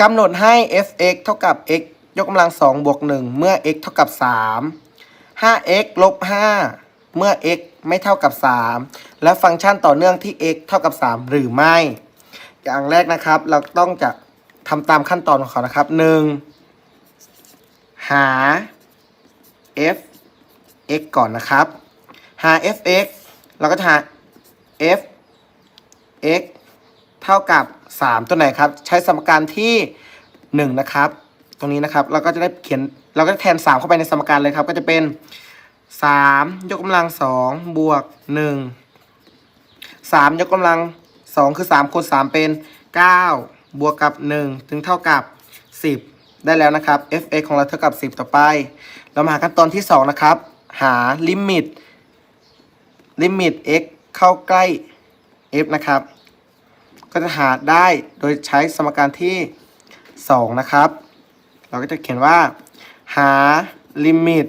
กำหนดให้ f(x) เท่ากับ x ยกกำลัง2บวก1เมื่อ x เท่ากับ3 5x ลบ5เมื่อ x ไม่เท่ากับ 3 และฟังก์ชันต่อเนื่องที่ x เท่ากับ 3 หรือไม่ อย่างแรกนะครับ เราต้องจะทำตามขั้นตอนของเขานะครับ 1. หา f x ก่อนนะครับ หา f x เราก็จะหา f x เท่ากับ 3 ตัวไหนครับ ใช้สมการที่ 1 นะครับ ตรงนี้นะครับเราก็จะได้เขียนเราก็จะแทน 3 เข้าไปในสมการเลยครับ ก็จะเป็น 3 ยกกำลัง2บวก1 3 ยกกำลัง 2 คือ 3คูณ3 เป็น 9 บวกกับ 1 ถึงเท่ากับ 10 ได้แล้วนะครับ f(x) ของเราเท่ากับ 10 ต่อไป เรามาหาขั้นตอนที่ 2 นะครับ หาลิมิตลิมิต x เข้าใกล้ f นะครับ ก็จะหาได้โดยใช้สมการที่ 2 นะครับ เราก็จะเขียนว่า หาลิมิต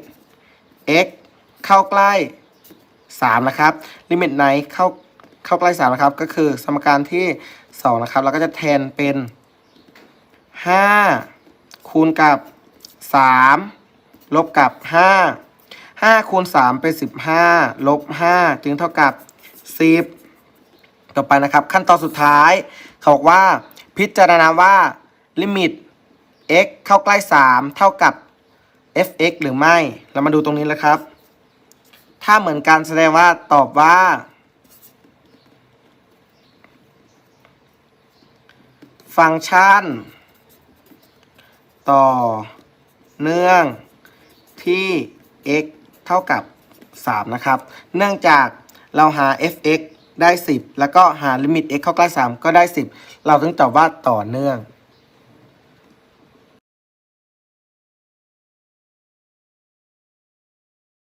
x เข้าใกล้ 3 นะครับ ลิมิตไหนเข้าเข้าใกล้ 3 นะครับ ก็คือสมการที่ 2 นะครับ เราก็จะแทนเป็น 5 คูณกับ 3 ลบกับ 5 5คูณ3เป็น 15 ลบ 5 จึงเท่ากับ 10 ต่อไปนะครับ ขั้นตอนสุดท้าย เขาบอกว่า พิจารณาว่าลิมิต x เข้าใกล้ 3 เท่ากับ f(x) หรือไม่ เรามาดูตรงนี้แล้วครับ ถ้าเหมือนกันแสดงว่าตอบว่า ฟังก์ชัน ต่อ เนื่องที่ x เท่ากับ 3 นะครับ เนื่องจากเราหา f(x) ได้ 10 แล้วก็หาลิมิต x เข้าใกล้ 3 ก็ได้ 10 เราต้องตอบว่าต่อเนื่อง